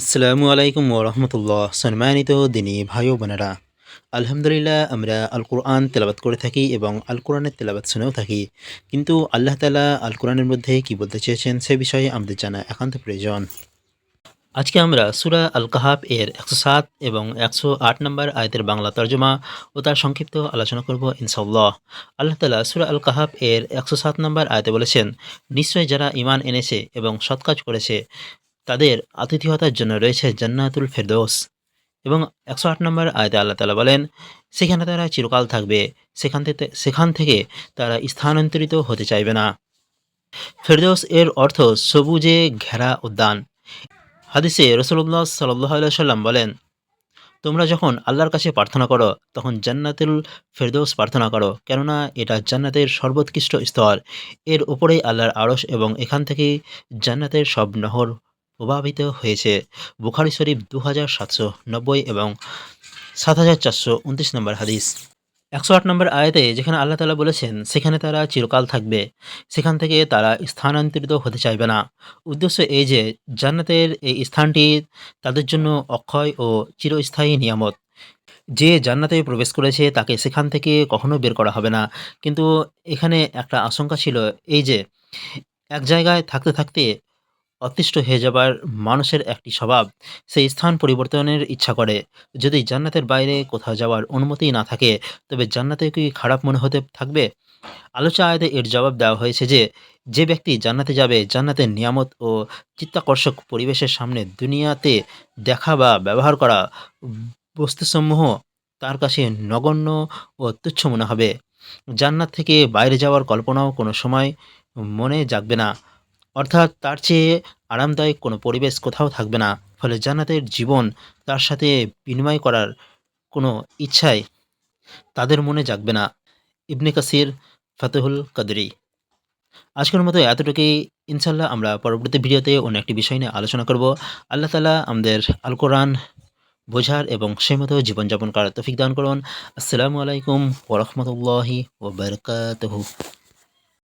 আসসালামু আলাইকুম ওরহমতুল্লাহ সম্মানিত দিনী ভাই বোনেরা, আলহামদুলিল্লাহ আমরা আল কোরআন তেলাবাত করে থাকি এবং আল কোরআনের তেলাবাত শুনেও থাকি। কিন্তু আল্লাহ তালা আল কোরআনের মধ্যে কি বলতে চেয়েছেন সে বিষয়ে আমাদের জানা একান্ত প্রয়োজন। আজকে আমরা সুরা আল কাহাব এর একশো সাত এবং একশো আট নম্বর আয়তের বাংলা তর্জমা ও তার সংক্ষিপ্ত আলোচনা করব ইনশাল্লাহ আল্লাহ তালা সুরা আল কাহাব এর একশো সাত নম্বর আয়তে বলেছেন, নিশ্চয় যারা ইমান এনেছে এবং সৎ কাজ করেছে তাদের আতিথেয়তার জন্য রয়েছে জান্নাতুল ফেরদৌস। এবং একশো আট নম্বর আয়তে আল্লাহ তালা বলেন, সেখানে তারা চিরকাল থাকবে। সেখান থেকে সেখান থেকে তারা স্থানান্তরিত হতে চাইবে না। ফেরদৌস এর অর্থ সবুজে ঘেরা উদ্যান। হাদিসে রসুল্লাহ সাল্লাহ সাল্লাম বলেন, তোমরা যখন আল্লাহর কাছে প্রার্থনা করো, তখন জান্নাতুল ফেরদৌস প্রার্থনা করো। কেননা এটা জান্নাতের সর্বোৎকৃষ্ট স্তর এর উপরেই আল্লাহর আড়স এবং এখান থেকেই জান্নাতের সব নহর প্রভাবিত হয়েছে। বুখারি শরীফ দু হাজার সাতশো নব্বই এবং সাত হাজার চারশো উনত্রিশ নম্বর হাদিস। একশো আট নম্বর আয়াতে যেখানে আল্লাহ তালা বলেছেন, সেখানে তারা চিরকাল থাকবে। সেখান থেকে তারা স্থানান্তরিত হতে চাইবে না। উদ্দেশ্য এই যে, জান্নাতের এই স্থানটি তাদের জন্য অক্ষয় ও চিরস্থায়ী নিয়ামত। যে জান্নাতে প্রবেশ করেছে, তাকে সেখান থেকে কখনো বের করা হবে না। কিন্তু এখানে একটা আশঙ্কা ছিল, এই যে, এক জায়গায় থাকতে থাকতে অতিষ্ঠ হয়ে যাবার মানুষের একটি স্বভাব সেই স্থান পরিবর্তনের ইচ্ছা করে। যদি জান্নাতের বাইরে কোথাও যাওয়ার অনুমতি না থাকে, তবে জান্নাতে কি খারাপ মনে হতে থাকবে? আলোচনা আয়াতে এর জবাব দেওয়া হয়েছে যে যে ব্যক্তি জান্নাতে যাবে, জান্নাতের নিয়ামত ও চিত্তাকর্ষক পরিবেশের সামনে দুনিয়াতে দেখা বা ব্যবহার করা বস্তুসমূহ তার কাছে নগণ্য ও তুচ্ছ মনে হবে। জান্নাত থেকে বাইরে যাওয়ার কল্পনাও কোনো সময় মনে জাগবে না। অর্থাৎ তার চেয়ে আরামদায়ক কোনো পরিবেশ কোথাও থাকবে না। ফলে জান্নাতের জীবন তার সাথে বিনিময় করার কোনো ইচ্ছাই তাদের মনে জাগবে না। ইবনে কাসির, ফাতেহুল কাদরি। আজকের মতো এতটুকুই। ইনশাল্লাহ আমরা পরবর্তী ভিডিওতে অন্য একটি বিষয় নিয়ে আলোচনা করব। আল্লাহ তালা আমাদের আল কোরআন বোঝার এবং সেই মতো জীবনযাপন করার তফিক দান করুন। আসসালামু আলাইকুম ওরহমতুল্লাহি ওবরকাতহু